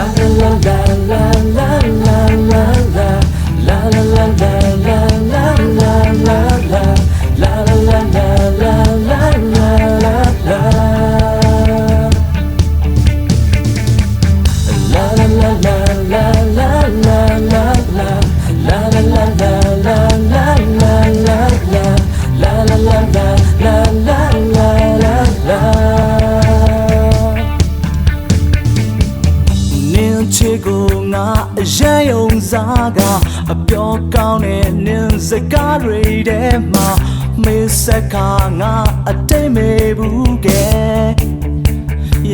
la la la la la la. ကိုငါအရန်ယုံစားကအပြောကောင်းတဲ့နင်းစကားတွေထဲမှာမေးစကားငါအတိတ်မေဘူးကဲ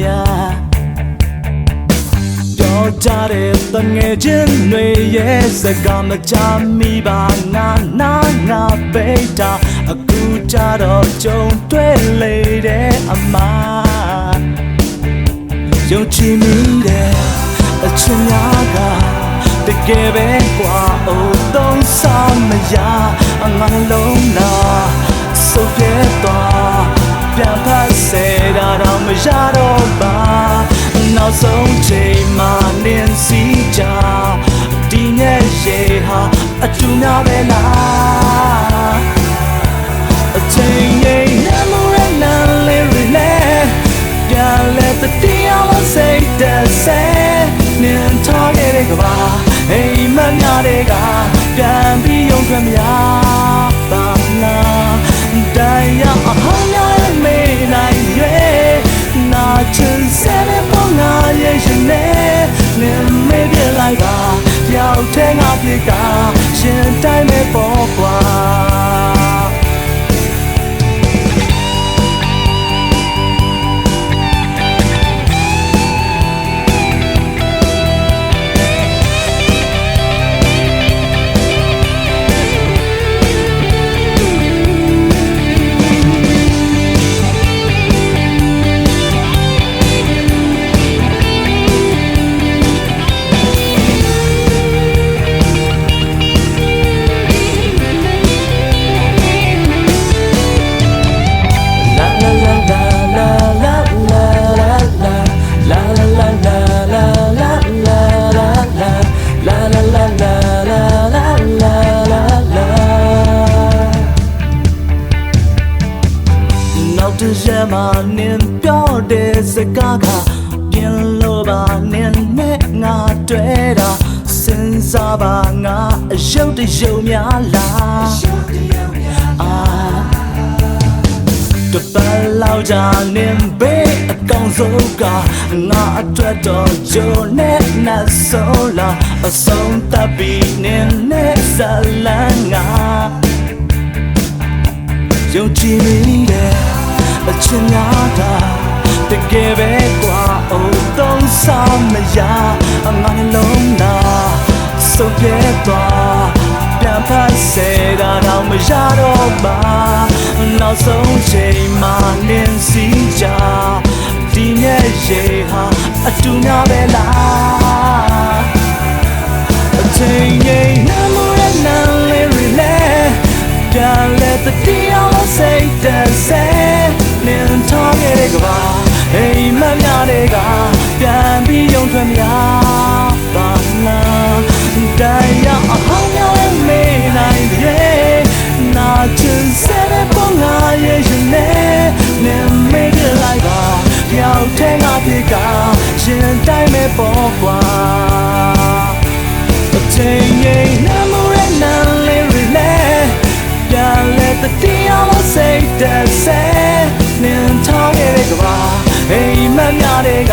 yeah ပြောကြတဲ့တငယ်ချင်းတွေရဲ့စကားမချမိပါငါနာငါပိတ်တာအခုကြတော့ကြုံတွေ့လေတဲ့အမားယုံကြည်မိတဲ့ အချင်များကတကယ်ပဲကွာအိုသုံးစားမရအမှန်လုံးနာဆုပ်ပြဲသွားပြန်ဖတ်စေတာတော့မရတော့ပါနောက်ဆုံးချိန်မှနင်းစီကြဒီနေ့ရေဟာအတူနာပဲလား ထားခဲ့တဲ့ကဘာအိမ်မညာတွေကပြန်ပြီးယုံခွင့်မရပါလားတရားအဟောင်းများရဲ့မေးနိုင်ရဲ့နာချင်စတဲ့ပုံငါရဲ့ရှင်နဲ့နင်မေးပြလိုက်ပါရောက်တဲ့ငါပြေကရှင်တိုင်းမဲ့ပေါ်ကွာ မှနင်ပြောတဲ့စကားကပြင်လို့ပါနင်နဲ့ငါတွေ့တာစဉ်းစားပါငါအယုတ်တရုံများလားအာတပတ်လောက်ကြာနေဘေးအကောင်ဆုံးကငါအတွက်တော့ဂျိုနဲ့နတ်ဆိုလာအဆုံးတပ်ပြီးနေနဲ့ဇလန်ငါယုံကြည်မိတဲ့ အချင်များတာတကယ်ပဲကွာအုံသုံးစားမရအမှန်လုံးနာစုပ်ပြဲသွားပြန်ဖတ်စေတာတော့မရတော့ပါနောက်ဆုံးချိန်မှနင်း အိမ်မများတွေကပြန်ပြီးယုံထွက်များပါလားတရားအဟောင်းများရဲ့မေးနိုင်ရဲ့နာချင်စတဲ့ပုံငါရဲ့ရှင်နဲ့နင်မေးကြလိုက်ပါရောက်တဲ့ငါပြေကရှင်တိုင်းမဲ့ပေါ်ကွာအချိန်ရင်နမရ မ်မများတွေက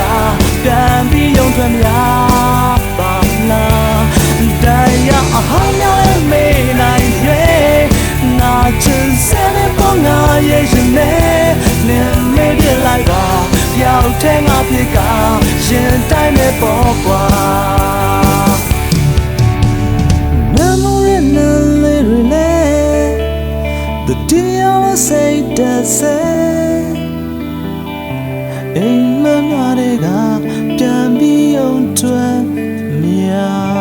ပြန်ပြီးယုံထွက်များပါလားတရားအဟောင်းများရဲ့မေးနိုင်ရဲ့နာချင်စတဲ့ပုံငါရဲ့ရှင်နဲ့နင်မေးပြလိုက်ပါရောက်တဲ့ငါပြေကရှင်တိုင်းနဲ့ပေါ်ကွာ Memory relay The deal say that say အိမ်မများတဲ့ကပြန်ပြီးအောင်တွေ့မြာ